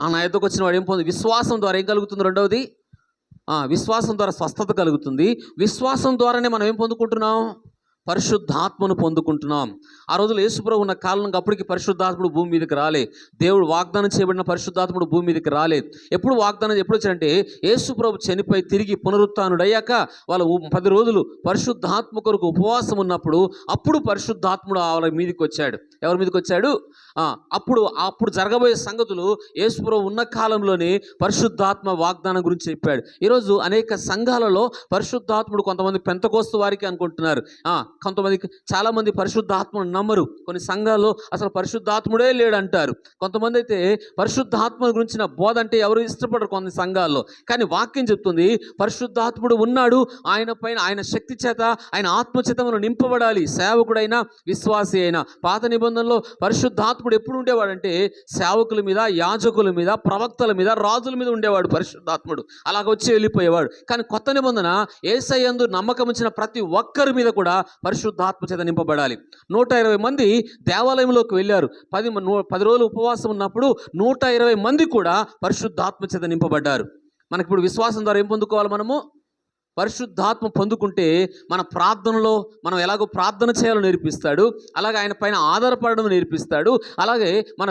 ఆ నా ఎద్దకు వచ్చిన వాడు ఏం పొంది? విశ్వాసం ద్వారా ఏం కలుగుతుంది? రెండవది విశ్వాసం ద్వారా స్వస్థత కలుగుతుంది. విశ్వాసం ద్వారానే మనం ఏం పొందుకుంటున్నాం? పరిశుద్ధాత్మను పొందుకుంటున్నాం. ఆ రోజులు యేసుప్రభు ఉన్న కాలం అప్పటికి పరిశుద్ధాత్ముడు భూమి మీదకి రాలే. దేవుడు వాగ్దానం చేయబడిన పరిశుద్ధాత్ముడు భూమి మీదకి రాలేదు ఎప్పుడు వాగ్దానం ఎప్పుడు వచ్చారంటే యేసుప్రభు చనిపోయి తిరిగి పునరుత్డయ్యాక వాళ్ళు పది రోజులు పరిశుద్ధాత్మ కొరకు ఉపవాసం ఉన్నప్పుడు అప్పుడు పరిశుద్ధాత్ముడు వాళ్ళ మీదకి వచ్చాడు. ఎవరి మీదకి వచ్చాడు? అప్పుడు అప్పుడు జరగబోయే సంగతులు యేసుప్రభు ఉన్న కాలంలోనే పరిశుద్ధాత్మ వాగ్దానం గురించి చెప్పాడు. ఈరోజు అనేక సంఘాలలో పరిశుద్ధాత్ముడు కొంతమంది పెంతకోస్తు వారికి అనుకుంటున్నారు. కొంతమందికి చాలామంది పరిశుద్ధాత్మను నమ్మరు. కొన్ని సంఘాల్లో అసలు పరిశుద్ధాత్ముడే లేడు అంటారు కొంతమంది అయితే పరిశుద్ధాత్మ గురించిన బోధ అంటే ఎవరు ఇష్టపడరు కొన్ని సంఘాల్లో. కానీ వాక్యం చెప్తుంది పరిశుద్ధాత్ముడు ఉన్నాడు ఆయన పైన ఆయన శక్తి చేత ఆయన ఆత్మచేత మనం నింపబడాలి. సేవకుడైనా విశ్వాసి అయినా. పాత నిబంధనలో పరిశుద్ధాత్ముడు ఎప్పుడు ఉండేవాడంటే సేవకుల మీద యాజకుల మీద ప్రవక్తల మీద రాజుల మీద ఉండేవాడు పరిశుద్ధాత్ముడు. అలాగ వచ్చి వెళ్ళిపోయేవాడు. కానీ కొత్త నిబంధన ఏసయ్యందు నమ్మకం ఇచ్చిన ప్రతి ఒక్కరి మీద కూడా పరిశుద్ధాత్మ చేత నింపబడాలి. నూట ఇరవై మంది దేవాలయంలోకి వెళ్ళారు. పది నూ- పది రోజులు ఉపవాసం ఉన్నప్పుడు నూట ఇరవై మంది కూడా పరిశుద్ధాత్మ చేత నింపబడ్డారు. మనకి ఇప్పుడు విశ్వాసం ద్వారా ఏం పొందుకోవాలి మనము? పరిశుద్ధాత్మ పొందుకుంటే మన ప్రార్థనలో మనం ఎలాగో ప్రార్థన చేయాలో నేర్పిస్తాడు. అలాగే ఆయన పైన ఆధారపడడం నేర్పిస్తాడు. అలాగే మన